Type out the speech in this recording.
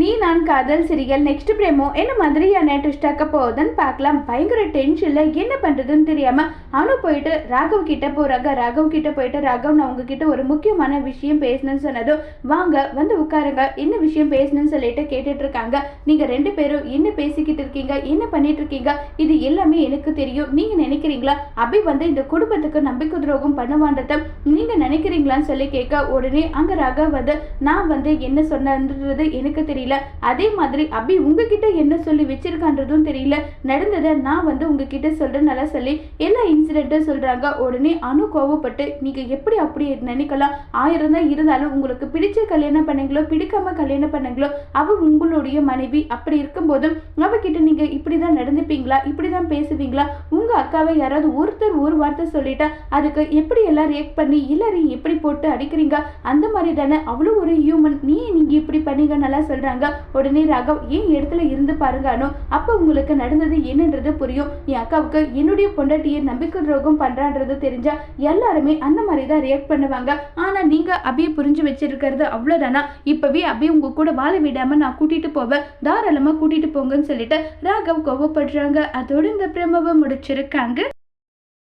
நீ நான் காதல் சிரிகள் நெக்ஸ்ட் பிரேமோ? என்ன மாதிரியான ட்விஸ்ட் ஆக்க போகுதுன்னு பார்க்கலாம். பயங்கர டென்ஷனில் என்ன பண்ணுறதுன்னு தெரியாமல் அனு போயிட்டு ராகவ் கிட்ட போகிறாங்க ராகவ் கிட்ட போயிட்டு ராகவ் நான் உங்ககிட்ட ஒரு முக்கியமான விஷயம் பேசணும்னு சொன்னதும் வாங்க வந்து உட்காருங்க. என்ன விஷயம் பேசணும்னு சொல்லிட்டு கேட்டுட்டு இருக்காங்க. நீங்கள் ரெண்டு பேரும் என்ன பேசிக்கிட்டு இருக்கீங்க? என்ன பண்ணிட்டு இருக்கீங்க? இது எல்லாமே எனக்கு தெரியும். நீங்கள் நினைக்கிறீங்களா? அபி வந்து இந்த குடும்பத்துக்கு நம்பிக்கை துரோகம் பண்ணுவான்றத நீங்கள் நினைக்கிறீங்களான்னு சொல்லி கேட்க உடனே அங்கே ராகவ் வந்து நான் வந்து என்ன சொன்னது எனக்கு தெரியும் தெரியல. அதே மாதிரி அபி உங்ககிட்ட என்ன சொல்லி வச்சிருக்கான்றதும் தெரியல. நடந்ததை நான் வந்து உங்ககிட்ட நல்லா சொல்லி எல்லா இன்சிடென்ட்டும் சொல்றாங்க. உடனே அணு கோவப்பட்டு நீங்க எப்படி அப்படி நினைக்கலாம்? ஆயிரம் தான் இருந்தாலும் உங்களுக்கு பிடிச்ச கல்யாணம் பண்ணீங்களோ பிடிக்காம கல்யாணம் பண்ணீங்களோ அவ உங்களுடைய மனைவி. அப்படி இருக்கும்போதும் அவகிட்ட நீங்க இப்படிதான் நடந்துப்பீங்களா? இப்படிதான் பேசுவீங்களா? உங்க அக்காவை யாராவது ஒருத்தர் ஒரு வார்த்தை சொல்லிட்டா அதுக்கு எப்படி எல்லாம் ரியாக்ட் பண்ணி எல்லாரையும் எப்படி போட்டு அடிக்கிறீங்க? அந்த மாதிரி தானே? அவ்வளோ ஒரு ஹியூமன் நீ நீங்க இப்படி பண்ணீங்க நல்லா சொல்றாங்க. உடனே ராகவ் ஏன் இடத்துல இருந்து பாருங்கானோ அப்போ உங்களுக்கு நடந்தது என்னன்றது புரியும். என் அக்காவுக்கு என்னுடைய பொண்டாட்டியை நம்பிக்கை துரோகம் பண்ணுறான்றது தெரிஞ்சா எல்லாருமே அந்த மாதிரி தான் ரியாக்ட் பண்ணுவாங்க. ஆனால் நீங்கள் அபியை புரிஞ்சு வச்சிருக்கிறது அவ்வளோதானா இப்போவே அபி உங்கள் கூட வாழ விடாமல் நான் கூட்டிகிட்டு போவேன். தாராளமாக கூட்டிகிட்டு போங்கன்னு சொல்லிட்டு ராகவ் கோவப்படுறாங்க. அதோடு இந்த பிரமவை முடிச்சிருக்காங்க.